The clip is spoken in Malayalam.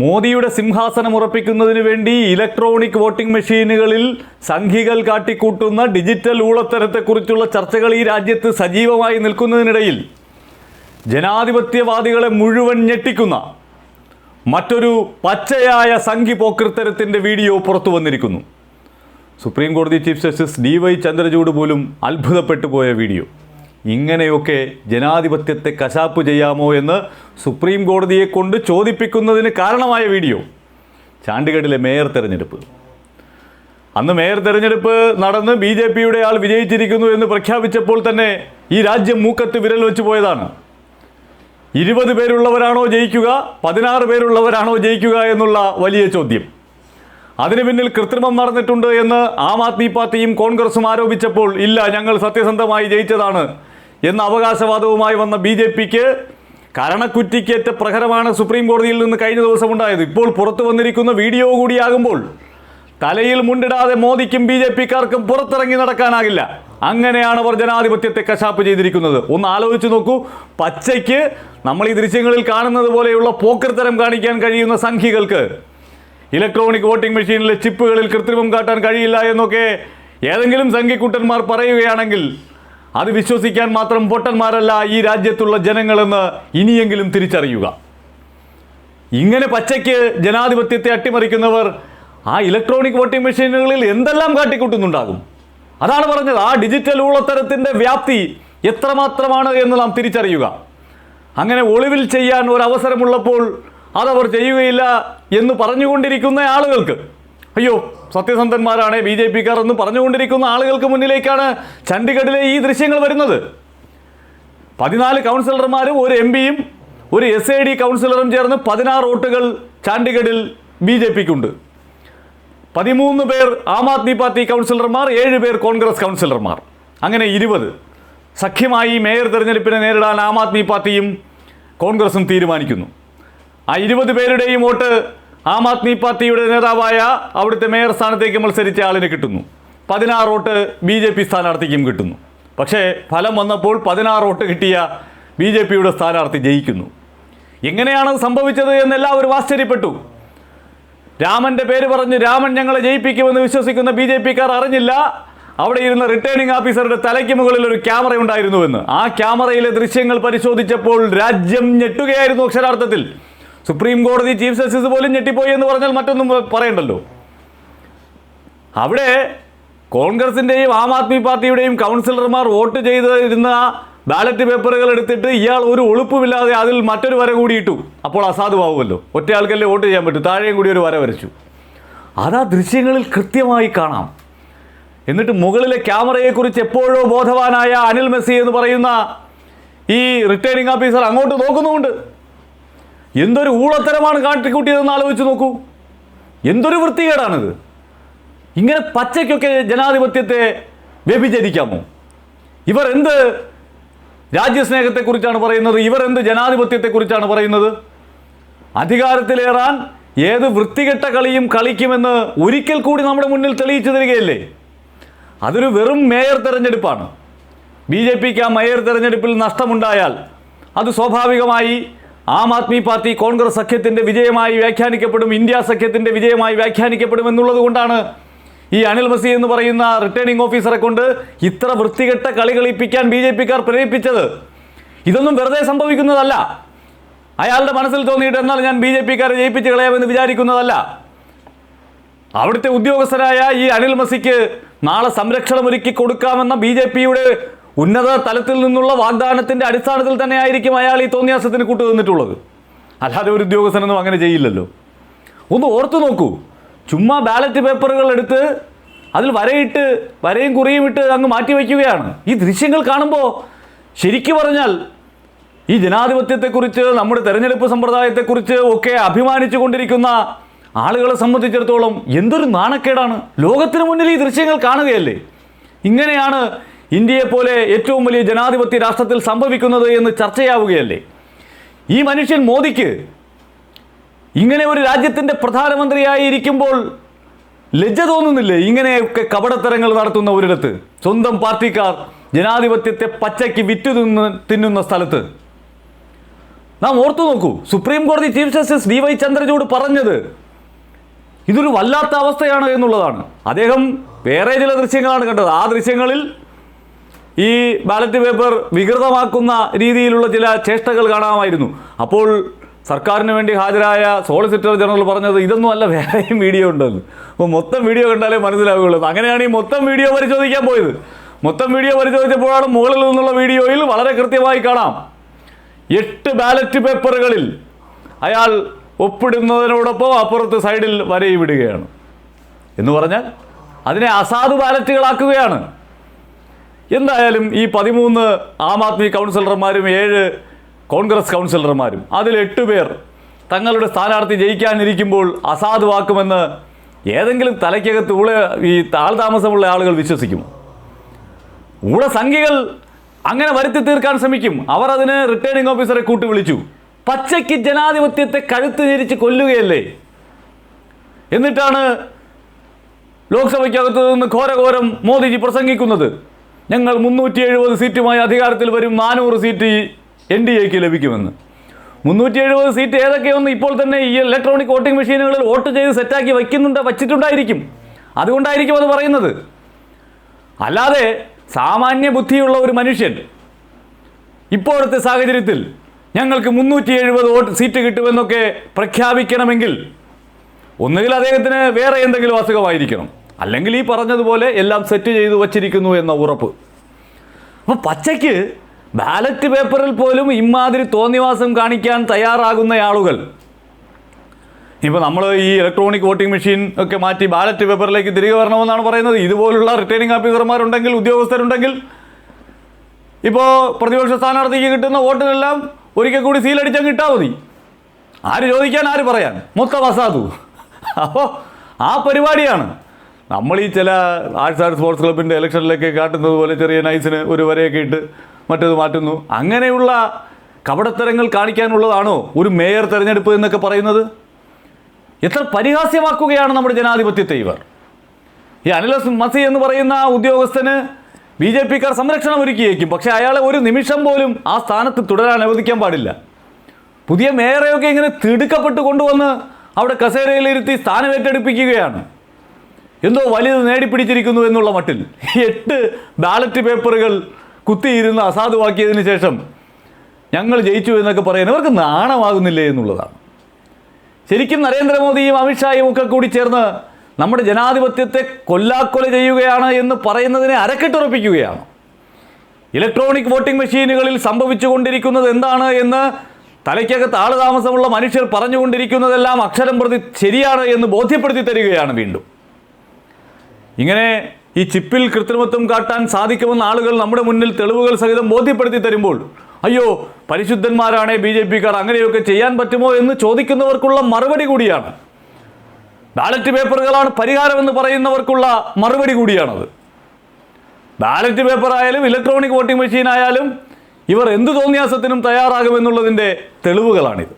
മോദിയുടെ സിംഹാസനം ഉറപ്പിക്കുന്നതിന് വേണ്ടി ഇലക്ട്രോണിക് വോട്ടിംഗ് മെഷീനുകളിൽ സംഘികൾ കാട്ടിക്കൂട്ടുന്ന ഡിജിറ്റൽ ഊളത്തരത്തെക്കുറിച്ചുള്ള ചർച്ചകൾ ഈ രാജ്യത്ത് സജീവമായി നിൽക്കുന്നതിനിടയിൽ ജനാധിപത്യവാദികളെ മുഴുവൻ ഞെട്ടിക്കുന്ന മറ്റൊരു പച്ചയായ സംഘി പോക്കൃത്തരത്തിന്റെ വീഡിയോ പുറത്തു വന്നിരിക്കുന്നു. സുപ്രീം കോടതി chief justice D Y Chandrachud പോലും അത്ഭുതപ്പെട്ടു പോയ വീഡിയോ. ഇങ്ങനെയൊക്കെ ജനാധിപത്യത്തെ കശാപ്പ് ചെയ്യാമോ എന്ന് സുപ്രീം കോടതിയെ കൊണ്ട് ചോദിപ്പിക്കുന്നതിന് കാരണമായ വീഡിയോ. ചാണ്ടിഗഡിലെ മേയർ തെരഞ്ഞെടുപ്പ്. അന്ന് മേയർ തെരഞ്ഞെടുപ്പ് നടന്ന് ബി ജെ പിയുടെ ആൾ വിജയിച്ചിരിക്കുന്നു എന്ന് പ്രഖ്യാപിച്ചപ്പോൾ തന്നെ ഈ രാജ്യം മൂക്കത്ത് വിരൽ വെച്ച് പോയതാണ്. ഇരുപത് പേരുള്ളവരാണോ ജയിക്കുക പതിനാറ് പേരുള്ളവരാണോ ജയിക്കുക എന്നുള്ള വലിയ ചോദ്യം. അതിന് പിന്നിൽ കൃത്രിമം നടന്നിട്ടുണ്ട് എന്ന് ആം ആദ്മി പാർട്ടിയും കോൺഗ്രസും ആരോപിച്ചപ്പോൾ ഇല്ല ഞങ്ങൾ സത്യസന്ധമായി ജയിച്ചതാണ് എന്ന അവകാശവാദവുമായി വന്ന ബി ജെ പിക്ക് കരണക്കുറ്റിക്കേറ്റ പ്രഹരമാണ് സുപ്രീം കോടതിയിൽ നിന്ന് കഴിഞ്ഞ ദിവസം ഉണ്ടായത്. ഇപ്പോൾ പുറത്തു വന്നിരിക്കുന്ന വീഡിയോ കൂടിയാകുമ്പോൾ തലയിൽ മുണ്ടിടാതെ മോദിക്കും ബി ജെ പിക്കാർക്കും പുറത്തിറങ്ങി നടക്കാനാകില്ല. അങ്ങനെയാണ് അവർ ജനാധിപത്യത്തെ കശാപ്പ് ചെയ്തിരിക്കുന്നത്. ഒന്ന് ആലോചിച്ച് നോക്കൂ. പച്ചയ്ക്ക് നമ്മൾ ഈ ദൃശ്യങ്ങളിൽ കാണുന്നത് പോലെയുള്ള പോക്കർത്തരം കാണിക്കാൻ കഴിയുന്ന സംഖ്യകൾക്ക് ഇലക്ട്രോണിക് വോട്ടിംഗ് മെഷീനിലെ ചിപ്പുകളിൽ കൃത്രിമം കാട്ടാൻ കഴിയില്ല എന്നൊക്കെ ഏതെങ്കിലും സംഘിക്കുട്ടന്മാർ പറയുകയാണെങ്കിൽ അത് വിശ്വസിക്കാൻ മാത്രം പൊട്ടന്മാരല്ല ഈ രാജ്യത്തുള്ള ജനങ്ങളെന്ന് ഇനിയെങ്കിലും തിരിച്ചറിയുക. ഇങ്ങനെ പച്ചയ്ക്ക് ജനാധിപത്യത്തെ അട്ടിമറിക്കുന്നവർ ആ ഇലക്ട്രോണിക് വോട്ടിംഗ് മെഷീനുകളിൽ എന്തെല്ലാം കാട്ടിക്കൂട്ടുന്നുണ്ടാകും? അതാണ് പറഞ്ഞത്. ആ ഡിജിറ്റൽ ഊളത്തരത്തിന്റെ വ്യാപ്തി എത്രമാത്രമാണ് എന്ന് നാം തിരിച്ചറിയുക. അങ്ങനെ ഒളിവിൽ ചെയ്യാൻ ഒരു അവസരമുള്ളപ്പോൾ അതവർ ചെയ്യുകയില്ല എന്ന് പറഞ്ഞുകൊണ്ടിരിക്കുന്ന ആളുകൾക്ക് അയ്യോ സത്യസന്ധന്മാരാണ് ബി ജെ പിക്കാർ എന്ന് പറഞ്ഞുകൊണ്ടിരിക്കുന്ന ആളുകൾക്ക് മുന്നിലേക്കാണ് ചണ്ഡീഗഡിലെ ഈ ദൃശ്യങ്ങൾ വരുന്നത്. പതിനാല് കൗൺസിലർമാരും ഒരു എം പിയും ഒരു എസ് ഐ ഡി കൗൺസിലറും ചേർന്ന് പതിനാറ് വോട്ടുകൾ ചണ്ഡീഗഡിൽ ബി ജെ പിക്കുണ്ട്. പതിമൂന്ന് പേർ ആം ആദ്മി പാർട്ടി കൗൺസിലർമാർ ഏഴ് പേർ കോൺഗ്രസ് കൗൺസിലർമാർ. അങ്ങനെ ഇരുപത്. സഖ്യമായി മേയർ തെരഞ്ഞെടുപ്പിനെ നേരിടാൻ ആം ആദ്മി പാർട്ടിയും കോൺഗ്രസും തീരുമാനിക്കുന്നു. ആ ഇരുപത് പേരുടെയും വോട്ട് ആം ആദ്മി പാർട്ടിയുടെ നേതാവായ അവിടുത്തെ മേയർ സ്ഥാനത്തേക്ക് മത്സരിച്ച ആളിന് കിട്ടുന്നു. പതിനാറ് വോട്ട് ബി ജെ പി സ്ഥാനാർത്ഥിക്കും കിട്ടുന്നു. പക്ഷേ ഫലം വന്നപ്പോൾ പതിനാറ് വോട്ട് കിട്ടിയ ബി ജെ പിയുടെ സ്ഥാനാർത്ഥി ജയിക്കുന്നു. എങ്ങനെയാണ് സംഭവിച്ചത് എന്നെല്ലാവരും ആശ്ചര്യപ്പെട്ടു. രാമന്റെ പേര് പറഞ്ഞ് രാമൻ ഞങ്ങളെ ജയിപ്പിക്കുമെന്ന് വിശ്വസിക്കുന്ന ബി ജെ പിക്കാർ അറിഞ്ഞില്ല. അവിടെ ഇരുന്ന റിട്ടേണിംഗ് ഓഫീസറുടെ തലയ്ക്ക് മുകളിൽ ഒരു ക്യാമറ ഉണ്ടായിരുന്നുവെന്ന് ആ ക്യാമറയിലെ ദൃശ്യങ്ങൾ പരിശോധിച്ചപ്പോൾ രാജ്യം ഞെട്ടുകയായിരുന്നു അക്ഷരാർത്ഥത്തിൽ. സുപ്രീം കോടതി ചീഫ് ജസ്റ്റിസ് പോലും ഞെട്ടിപ്പോയി എന്ന് പറഞ്ഞാൽ മറ്റൊന്നും പറയണ്ടല്ലോ. അവിടെ കോൺഗ്രസിന്റെയും ആം ആദ്മി പാർട്ടിയുടെയും കൗൺസിലർമാർ വോട്ട് ചെയ്തിരുന്ന ബാലറ്റ് പേപ്പറുകൾ എടുത്തിട്ട് ഇയാൾ ഒരു ഒളുപ്പുമില്ലാതെ അതിൽ മറ്റൊരു വര കൂടി ഇട്ടു അപ്പോൾ അസാധുവാകുമല്ലോ ഒറ്റ ആൾക്കല്ലേ വോട്ട് ചെയ്യാൻ പറ്റൂ. താഴെയും കൂടി ഒരു വര വരച്ചു. ആ ദൃശ്യങ്ങളിൽ കൃത്യമായി കാണാം. എന്നിട്ട് മുകളിലെ ക്യാമറയെക്കുറിച്ച് എപ്പോഴോ ബോധവാനായ അനിൽ മെസ്സി എന്ന് പറയുന്ന ഈ റിട്ടേണിംഗ് ഓഫീസർ അങ്ങോട്ട് നോക്കുന്നുമുണ്ട്. എന്തൊരു ഊളത്തരമാണ് കാട്ടിക്കൂട്ടിയതെന്ന് ആലോചിച്ച് നോക്കൂ. എന്തൊരു വൃത്തികേടാണിത്. ഇങ്ങനെ പച്ചയ്ക്കൊക്കെ ജനാധിപത്യത്തെ വ്യഭിചരിക്കാമോ? ഇവർ എന്ത് രാജ്യസ്നേഹത്തെക്കുറിച്ചാണ് പറയുന്നത്? ഇവർ എന്ത് ജനാധിപത്യത്തെക്കുറിച്ചാണ് പറയുന്നത്? അധികാരത്തിലേറാൻ ഏത് വൃത്തികെട്ട കളിയും കളിക്കുമെന്ന് ഒരിക്കൽ കൂടി നമ്മുടെ മുന്നിൽ തെളിയിച്ചു തരികയല്ലേ? അതൊരു വെറും മേയർ തെരഞ്ഞെടുപ്പാണ്. ബി ജെ പിക്ക് ആ മേയർ തെരഞ്ഞെടുപ്പിൽ നഷ്ടമുണ്ടായാൽ അത് സ്വാഭാവികമായി ആം ആദ്മി പാർട്ടി കോൺഗ്രസ് സഖ്യത്തിന്റെ വിജയമായി വ്യാഖ്യാനിക്കപ്പെടും ഇന്ത്യ സഖ്യത്തിന്റെ വിജയമായി വ്യാഖ്യാനിക്കപ്പെടും എന്നുള്ളത് കൊണ്ടാണ് ഈ അനിൽ മസി എന്ന് പറയുന്ന റിട്ടേണിംഗ് ഓഫീസറെ കൊണ്ട് ഇത്ര വൃത്തികെട്ട കളി കളിപ്പിക്കാൻ ബി ജെ പിക്കാർ പ്രേരിപ്പിച്ചത്. ഇതൊന്നും വെറുതെ സംഭവിക്കുന്നതല്ല. അയാളുടെ മനസ്സിൽ തോന്നിയിട്ട് എന്നാൽ ഞാൻ ബി ജെ പിക്കാരെ ജയിപ്പിച്ച് കളയാമെന്ന് വിചാരിക്കുന്നതല്ല. അവിടുത്തെ ഉദ്യോഗസ്ഥരായ ഈ അനിൽ മസിക്ക് നാളെ സംരക്ഷണം ഒരുക്കി കൊടുക്കാമെന്ന ബി ജെ പിയുടെ ഉന്നത തലത്തിൽ നിന്നുള്ള വാഗ്ദാനത്തിന്റെ അടിസ്ഥാനത്തിൽ തന്നെ ആയിരിക്കും അയാൾ ഈ തോന്നിയാസത്തിന് കൂട്ടു നിന്നിട്ടുള്ളത് അല്ലാതെ ഒരു ഉദ്യോഗസ്ഥനൊന്നും അങ്ങനെ ചെയ്യില്ലല്ലോ. ഒന്ന് ഓർത്തു നോക്കൂ. ചുമ്മാ ബാലറ്റ് പേപ്പറുകൾ എടുത്ത് അതിൽ വരയിട്ട് വരയും കുറിയും ഇട്ട് അങ്ങ് മാറ്റി വയ്ക്കുകയാണ്. ഈ ദൃശ്യങ്ങൾ കാണുമ്പോൾ ശരിക്കു പറഞ്ഞാൽ ഈ ജനാധിപത്യത്തെക്കുറിച്ച് നമ്മുടെ തെരഞ്ഞെടുപ്പ് സമ്പ്രദായത്തെക്കുറിച്ച് ഒക്കെ അഭിമാനിച്ചു കൊണ്ടിരിക്കുന്ന ആളുകളെ സംബന്ധിച്ചിടത്തോളം എന്തൊരു നാണക്കേടാണ്. ലോകത്തിന് മുന്നിൽ ഈ ദൃശ്യങ്ങൾ കാണുകയല്ലേ? ഇങ്ങനെയാണ് ഇന്ത്യയെപ്പോലെ ഏറ്റവും വലിയ ജനാധിപത്യ രാഷ്ട്രത്തിൽ സംഭവിക്കുന്നത് എന്ന് ചർച്ചയാവുകയല്ലേ? ഈ മനുഷ്യൻ മോദിക്ക് ഇങ്ങനെ ഒരു രാജ്യത്തിന്റെ പ്രധാനമന്ത്രിയായി ഇരിക്കുമ്പോൾ ലജ്ജ തോന്നുന്നില്ലേ? ഇങ്ങനെയൊക്കെ കപടത്തരങ്ങൾ നടത്തുന്ന ഒരിടത്ത്. സ്വന്തം പാർട്ടിക്കാർ ജനാധിപത്യത്തെ പച്ചയ്ക്ക് വിറ്റു തിന്ന് തിന്നുന്ന സ്ഥലത്ത്. നാം ഓർത്തു നോക്കൂ സുപ്രീം കോടതി chief justice D Y Chandrachud പറഞ്ഞത് ഇതൊരു വല്ലാത്ത അവസ്ഥയാണ് എന്നുള്ളതാണ്. അദ്ദേഹം വേറെ ചില ദൃശ്യങ്ങളാണ് കണ്ടത്. ആ ദൃശ്യങ്ങളിൽ ഈ ബാലറ്റ് പേപ്പർ വികൃതമാക്കുന്ന രീതിയിലുള്ള ചില ചേഷ്ടകൾ കാണാമായിരുന്നു. അപ്പോൾ സർക്കാരിന് വേണ്ടി ഹാജരായ സോളിസിറ്റർ ജനറൽ പറഞ്ഞത് ഇതൊന്നും അല്ല വേറെയും വീഡിയോ ഉണ്ടെന്ന് അപ്പോൾ മൊത്തം വീഡിയോ കണ്ടാലേ മനസ്സിലാവുകയുള്ളൂ. അങ്ങനെയാണ് ഈ മൊത്തം വീഡിയോ പരിശോധിക്കാൻ പോയത്. മൊത്തം വീഡിയോ പരിശോധിച്ചപ്പോഴാണ് മുകളിൽ നിന്നുള്ള വീഡിയോയിൽ വളരെ കൃത്യമായി കാണാം. എട്ട് ബാലറ്റ് പേപ്പറുകളിൽ അയാൾ ഒപ്പിടുന്നതിനോടൊപ്പം അപ്പുറത്ത് സൈഡിൽ വരയി വിടുകയാണ് എന്ന് പറഞ്ഞാൽ അതിനെ അസാധു ബാലറ്റുകളാക്കുകയാണ്. എന്തായാലും ഈ പതിമൂന്ന് ആം ആദ്മി കൗൺസിലർമാരും ഏഴ് കോൺഗ്രസ് കൗൺസിലർമാരും അതിൽ എട്ട് പേർ തങ്ങളുടെ സ്ഥാനാർത്ഥി ജയിക്കാനിരിക്കുമ്പോൾ അസാധുവാക്കുമെന്ന് ഏതെങ്കിലും തലയ്ക്കകത്ത് ഊള ഈ താഴ്താമസമുള്ള ആളുകൾ വിശ്വസിക്കും. ഊളസംഖ്യകൾ അങ്ങനെ വരുത്തി തീർക്കാൻ ശ്രമിക്കും. അവർ അതിന് റിട്ടേണിംഗ് ഓഫീസറെ കൂട്ടി വിളിച്ചു പച്ചയ്ക്ക് ജനാധിപത്യത്തെ കഴുത്ത് ഞെരിച്ച് കൊല്ലുകയല്ലേ? എന്നിട്ടാണ് ലോക്സഭയ്ക്കകത്ത് നിന്ന് ഘോരഘോരം മോദിജി പ്രസംഗിക്കുന്നത്. ഞങ്ങൾ മുന്നൂറ്റി എഴുപത് സീറ്റുമായി അധികാരത്തിൽ വരും നാനൂറ് സീറ്റ് എൻ ഡി എക്ക് ലഭിക്കുമെന്ന്. മുന്നൂറ്റി എഴുപത് സീറ്റ് ഏതൊക്കെയൊന്ന് ഇപ്പോൾ തന്നെ ഈ ഇലക്ട്രോണിക് വോട്ടിംഗ് മെഷീനുകളിൽ വോട്ട് ചെയ്ത് സെറ്റാക്കി വയ്ക്കുന്നുണ്ട് വച്ചിട്ടുണ്ടായിരിക്കും. അതുകൊണ്ടായിരിക്കും അത് പറയുന്നത്. അല്ലാതെ സാമാന്യ ബുദ്ധിയുള്ള ഒരു മനുഷ്യൻ ഇപ്പോഴത്തെ സാഹചര്യത്തിൽ ഞങ്ങൾക്ക് മുന്നൂറ്റി എഴുപത് വോട്ട് സീറ്റ് കിട്ടുമെന്നൊക്കെ പ്രഖ്യാപിക്കണമെങ്കിൽ ഒന്നുകിൽ അദ്ദേഹത്തിന് വേറെ എന്തെങ്കിലും അസുഖമായിരിക്കണം. അല്ലെങ്കിൽ ഈ പറഞ്ഞതുപോലെ എല്ലാം സെറ്റ് ചെയ്തു വച്ചിരിക്കുന്നു എന്ന ഉറപ്പ്. അപ്പോൾ പച്ചയ്ക്ക് ബാലറ്റ് പേപ്പറിൽ പോലും ഇമാതിരി തോന്നിവാസം കാണിക്കാൻ തയ്യാറാകുന്ന ആളുകൾ. ഇപ്പോൾ നമ്മൾ ഈ ഇലക്ട്രോണിക് വോട്ടിംഗ് മെഷീൻ ഒക്കെ മാറ്റി ബാലറ്റ് പേപ്പറിലേക്ക് തിരികെ വരണമെന്നാണ് പറയുന്നത്. ഇതുപോലുള്ള റിട്ടേണിംഗ് ഓഫീസർമാരുണ്ടെങ്കിൽ ഉദ്യോഗസ്ഥരുണ്ടെങ്കിൽ ഇപ്പോൾ പ്രതിപക്ഷ സ്ഥാനാർത്ഥിക്ക് കിട്ടുന്ന വോട്ടിനെല്ലാം ഒരിക്കൽ കൂടി സീലടിച്ചാൽ കിട്ടാൽ മതി. ആര് ചോദിക്കാൻ ആര് പറയാൻ? മൊത്തം അസാധു അപ്പോൾ ആ പരിപാടിയാണ്. നമ്മൾ ഈ ചില ആർട്സ് സ്പോർട്സ് ക്ലബിന്റെ ഇലക്ഷനിലൊക്കെ കാട്ടുന്നത് പോലെ ചെറിയ നൈസിന് ഒരു വരയൊക്കെ ഇട്ട് മറ്റത് മാറ്റുന്നു. അങ്ങനെയുള്ള കപടത്തരങ്ങൾ കാണിക്കാനുള്ളതാണോ ഒരു മേയർ തെരഞ്ഞെടുപ്പ് എന്നൊക്കെ പറയുന്നത്? എത്ര പരിഹാസ്യമാക്കുകയാണ് നമ്മുടെ ജനാധിപത്യത്തെ ഇവർ. ഈ അനിലസ് മസി എന്ന് പറയുന്ന ഉദ്യോഗസ്ഥന് ബി ജെ പിക്കാർ സംരക്ഷണം ഒരുക്കിയേക്കും പക്ഷേ അയാളെ ഒരു നിമിഷം പോലും ആ സ്ഥാനത്ത് തുടരാൻ അനുവദിക്കാൻ പാടില്ല. പുതിയ മേയറെയൊക്കെ ഇങ്ങനെ തിടുക്കപ്പെട്ട് കൊണ്ടുവന്ന് അവിടെ കസേരയിലിരുത്തി സ്ഥാനമേറ്റെടുപ്പിക്കുകയാണ് എന്തോ വലിയത് നേടിപ്പിടിച്ചിരിക്കുന്നു എന്നുള്ള മട്ടിൽ എട്ട് ബാലറ്റ് പേപ്പറുകൾ കുത്തിയിരുന്ന് അസാധുവാക്കിയതിന് ശേഷം ഞങ്ങൾ ജയിച്ചു എന്നൊക്കെ പറയാൻ അവർക്ക് നാണമാകുന്നില്ലേ എന്നുള്ളതാണ്. ശരിക്കും നരേന്ദ്രമോദിയും അമിത്ഷായും ഒക്കെ കൂടി ചേർന്ന് നമ്മുടെ ജനാധിപത്യത്തെ കൊല്ലാക്കൊല ചെയ്യുകയാണ് എന്ന് പറയുന്നതിനെ അരക്കെട്ടുറപ്പിക്കുകയാണ്. ഇലക്ട്രോണിക് വോട്ടിംഗ് മെഷീനുകളിൽ സംഭവിച്ചുകൊണ്ടിരിക്കുന്നത് എന്താണ് എന്ന് തലയ്ക്കകത്ത് ആളുതാമസമുള്ള മനുഷ്യർ പറഞ്ഞുകൊണ്ടിരിക്കുന്നതെല്ലാം അക്ഷരം പ്രതി ശരിയാണ് എന്ന് ബോധ്യപ്പെടുത്തി തരികയാണ് വീണ്ടും. ഇങ്ങനെ ഈ ചിപ്പിൽ കൃത്രിമത്വം കാട്ടാൻ സാധിക്കുമെന്ന ആളുകൾ നമ്മുടെ മുന്നിൽ തെളിവുകൾ സഹിതം ബോധ്യപ്പെടുത്തി തരുമ്പോൾ അയ്യോ പരിശുദ്ധന്മാരാണേ ബി ജെ പിക്കാർ അങ്ങനെയൊക്കെ ചെയ്യാൻ പറ്റുമോ എന്ന് ചോദിക്കുന്നവർക്കുള്ള മറുപടി കൂടിയാണ്. ബാലറ്റ് പേപ്പറുകളാണ് പരിഹാരമെന്ന് പറയുന്നവർക്കുള്ള മറുപടി കൂടിയാണത്. ബാലറ്റ് പേപ്പർ ആയാലും ഇലക്ട്രോണിക് വോട്ടിംഗ് മെഷീൻ ആയാലും ഇവർ എന്ത് തോന്നിയാസത്തിനും തയ്യാറാകുമെന്നുള്ളതിന്റെ തെളിവുകളാണിത്.